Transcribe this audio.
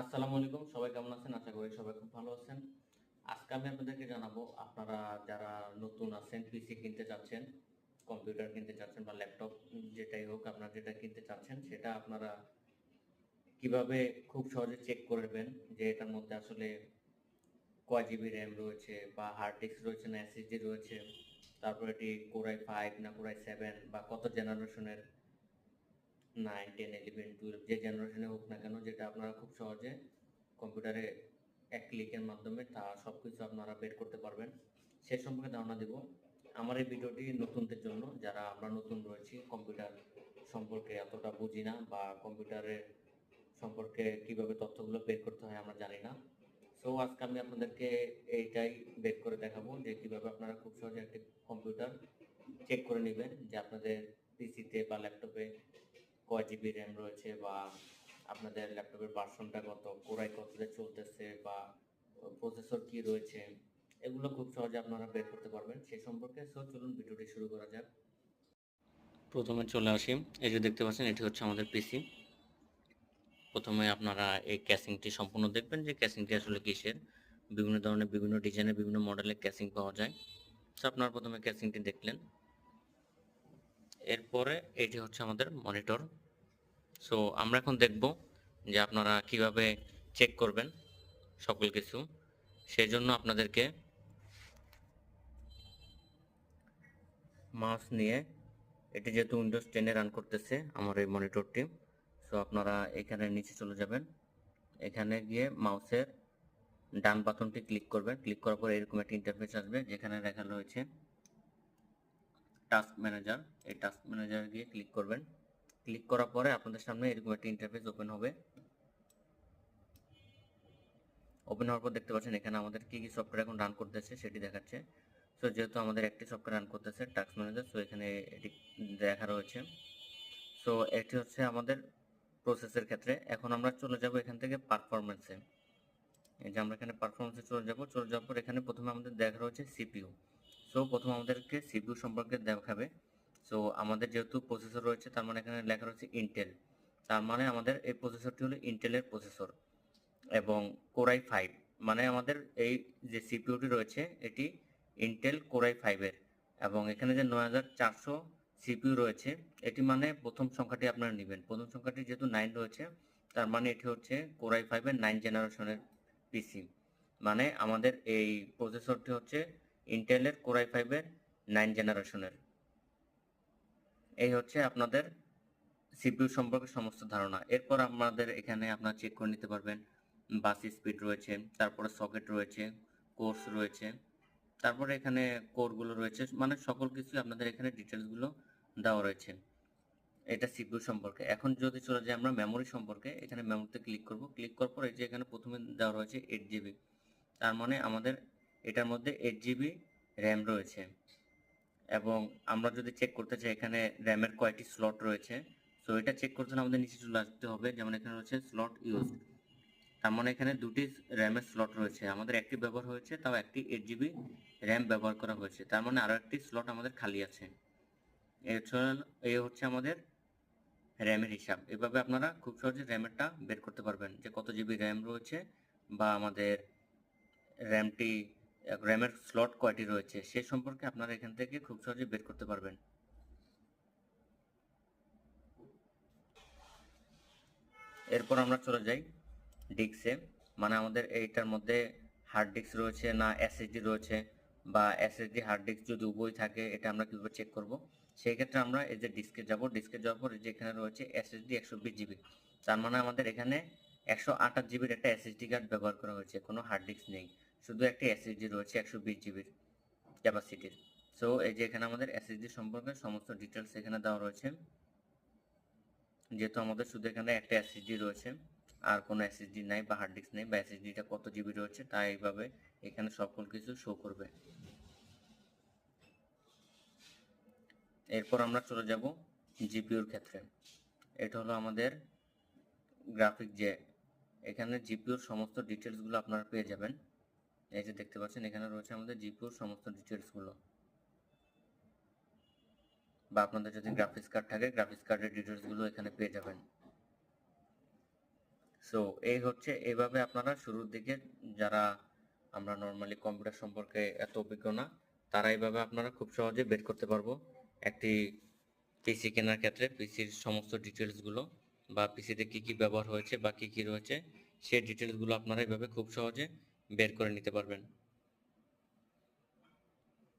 আসসালামু আলাইকুম, সবাই কেমন আছেন? আশা করি সবাই খুব ভালো আছেন। আজকে আমি আপনাদেরকে জানাব, আপনারা যারা নতুন আছেন পিসি কিনতে চাচ্ছেন কম্পিউটার কিনতে চাচ্ছেন বা ল্যাপটপ যেটাই হোক, আপনারা যেটা কিনতে চাচ্ছেন, সেটা আপনারা কীভাবে খুব সহজে চেক করবেন যে এটার মধ্যে আসলে কয় জিবি র্যাম রয়েছে বা হার্ড ডিস্ক রয়েছে না এসএসডি রয়েছে, তারপর এটি কোরাই ফাইভ না কোরাই সেভেন বা কত জেনারেশনের নাইন টেন ইলেভেন টুয়েলভ যে জেনারেশনে হোক না কেন, যেটা আপনারা খুব সহজে কম্পিউটারে এক ক্লিকের মাধ্যমে তা সব কিছু আপনারা বের করতে পারবেন। সে সম্পর্কে ধারণা দেব। আমার এই ভিডিওটি নতুনদের জন্য, যারা আমরা নতুন রয়েছি কম্পিউটার সম্পর্কে এতটা বুঝি না বা কম্পিউটারের সম্পর্কে কীভাবে তথ্যগুলো বের করতে হয় আমরা জানি না। সো আজকে আমি আপনাদেরকে এইটাই বের করে দেখাবো যে কীভাবে আপনারা খুব সহজে একটি কম্পিউটার চেক করে নেবেন যে আপনাদের পিসিতে বা ল্যাপটপে কয় জিবি র্যাম রয়েছে বা আপনাদের ল্যাপটপের ভার্সনটা কত, কোরাই কততে চলতেছে বা প্রসেসর কি রয়েছে, এগুলো খুব সহজে আপনারা বের করতে পারবেন। সেই সম্পর্কে সো চলুন ভিডিওটি শুরু করা যাক। প্রথমে চলে আসি। এই যে দেখতে পাচ্ছেন, এটি হচ্ছে আমাদের পিসি প্রথমে আপনারা এই ক্যাসিংটি সম্পূর্ণ দেখবেন যে ক্যাসিংটি আসলে কিসের। বিভিন্ন ধরনের, বিভিন্ন ডিজাইনের বিভিন্ন মডেলের ক্যাসিং পাওয়া যায়। তো আপনারা প্রথমে ক্যাসিংটি দেখলেন। এরপরে এটি হচ্ছে আমাদের মনিটর সো আমরা এখন দেখব যে আপনারা কীভাবে চেক করবেন সকল কিছু। সেই জন্য আপনাদেরকে মাউস নিয়ে, এটি যেহেতু উইন্ডোজ টেনে রান করতেছে আমার এই মনিটরটি সো আপনারা এখানে নিচে চলে যাবেন। এখানে গিয়ে মাউসের ডান বাটনটি ক্লিক করবেন। ক্লিক করার পর এরকম একটা ইন্টারফেস আসবে যেখানে লেখা রয়েছে টাস্ক ম্যানেজার এই টাস্ক ম্যানেজারে গিয়ে ক্লিক করবেন। ক্লিক করার পরে আপনাদের সামনে এরকম একটা ইন্টারফেস ওপেন হবে। ওপেন হওয়ার পর দেখতে পাচ্ছেন এখানে আমাদের কি কি সফটওয়্যার এখন রান করতেছে সেটি দেখাচ্ছে। সো যেহেতু আমাদের একটি সফটওয়্যার রান করতেছে টাস্ক ম্যানেজার সো এখানে এটি দেখা রয়েছে। সো এটি হচ্ছে আমাদের প্রসেসের ক্ষেত্রে। এখন আমরা চলে যাব এখান থেকে পারফরমেন্সে এই যে আমরা এখানে পারফরমেন্সে চলে যাব, চলে যাওয়ার পর এখানে প্রথমে আমাদের দেখা রয়েছে সিপিইউ সো প্রথম আমাদেরকে সিপিইউ সম্পর্কে দেখাবে। সো আমাদের যেহেতু প্রসেসর রয়েছে, তার মানে এখানে লেখা রয়েছে ইন্টেল তার মানে আমাদের এই প্রসেসরটি হলো ইন্টেলের প্রসেসর এবং কোরাই ফাইভ মানে আমাদের এই যে সিপিইউটি রয়েছে, এটি ইন্টেল কোরাই ফাইভের এবং এখানে যে নয় হাজার চারশো সিপিইউ রয়েছে, এটি মানে প্রথম সংখ্যাটি আপনারা নেবেন। প্রথম সংখ্যাটি যেহেতু নাইন রয়েছে, তার মানে এটি হচ্ছে কোরাই ফাইভের নাইন জেনারেশনের পিসি মানে আমাদের এই প্রসেসরটি হচ্ছে ইন্টেলের কোরাই ফাইভের নাইন জেনারেশনের এই হচ্ছে আপনাদের সিপিইউ সম্পর্কে সমস্ত ধারণা। এরপর আমাদের এখানে আপনারা চেক করে নিতে পারবেন বাস স্পিড রয়েছে, তারপরে সকেট রয়েছে কোর্স রয়েছে, তারপরে এখানে কোরগুলো রয়েছে মানে সকল কিছু আপনাদের এখানে ডিটেলসগুলো দেওয়া রয়েছে। এটা সিপিইউ সম্পর্কে। এখন যদি চলে যাই আমরা মেমোরি সম্পর্কে, এখানে মেমোরিতে ক্লিক করব। ক্লিক করার পর এই যে এখানে প্রথমে দেওয়া রয়েছে এইট জিবি তার মানে আমাদের এটার মধ্যে এইট জিবি র্যাম রয়েছে। এবং আমরা যদি চেক করতে চাই, এখানে র্যামের কয়টি স্লট রয়েছে। সো এটা চেক করতে হলে আমাদের নিচে চলে আসতে হবে। যেমন এখানে রয়েছে স্লট ইউজ তার মানে এখানে দুটি র্যামের স্লট রয়েছে। আমাদের একটি ব্যবহার হয়েছে, তাও একটি এইট জিবি র্যাম ব্যবহার করা হয়েছে। তার মানে আরও একটি স্লট আমাদের খালি আছে। এছাড়া এই হচ্ছে আমাদের র্যামের হিসাব। এভাবে আপনারা খুব সহজে র্যামেরটা বের করতে পারবেন যে কত জিবি র্যাম রয়েছে বা আমাদের র্যামটি র্যামের স্লট কয়টি রয়েছে সে সম্পর্কে আপনারা এখান থেকে খুব সহজে বের করতে পারবেন। এরপর আমরা চলে যাই ডিস্কে মানে আমাদের এইটার মধ্যে হার্ড ডিস্ক রয়েছে না এসএসডি রয়েছে বা এসএসডি হার্ড ডিস্ক যদি উভয় থাকে, এটা আমরা কীভাবে চেক করব? সেই ক্ষেত্রে আমরা এই যে ডিস্কে যাব ডিস্কে যাওয়ার পর যে এখানে রয়েছে এসএসডি একশো বিশ জিবি তার মানে আমাদের এখানে একশো আঠাশ জিবির একটা এসএসডি কার্ড ব্যবহার করা হয়েছে, কোনো হার্ড ডিস্ক নেই। শুধু একটি এসএসডি রয়েছে একশো বিশ জিবির ক্যাপাসিটির সো এই যে এখানে আমাদের এসএসডি সম্পর্কে সমস্ত ডিটেলস এখানে দেওয়া রয়েছে। যেহেতু আমাদের শুধু এখানে একটা এসএসডি রয়েছে, আর কোনো এসএসডি নাই বা হার্ড ডিস্ক নেই বা এসএসডিটা কত জিবি রয়েছে তাই এইভাবে এখানে সকল কিছু শো করবে। এরপর আমরা চলে যাব জিপিউর ক্ষেত্রে। এটা হলো আমাদের গ্রাফিক যে, এখানে জিপিউর সমস্ত ডিটেলসগুলো আপনারা পেয়ে যাবেন। এই যে দেখতে পাচ্ছেন, এখানে রয়েছে আমাদের জিপিউর সমস্ত ডিটেলসগুলো বা আপনাদের যদি গ্রাফিক্স কার্ড থাকে গ্রাফিক্স কার্ডের ডিটেলসগুলো এখানে পেয়ে যাবেন। সো এই হচ্ছে এইভাবে আপনারা শুরুর দিকে যারা আমরা নর্মালি কম্পিউটার সম্পর্কে এত অভিজ্ঞ না, তারা এইভাবে আপনারা খুব সহজে বের করতে পারব। একটি পিসি কেনার ক্ষেত্রে পিসির সমস্ত ডিটেলসগুলো বা পিসিতে কি কি ব্যবহার হয়েছে বা কি কি রয়েছে, সেই ডিটেলসগুলো আপনারা এইভাবে খুব সহজে বের করে নিতে পারবেন।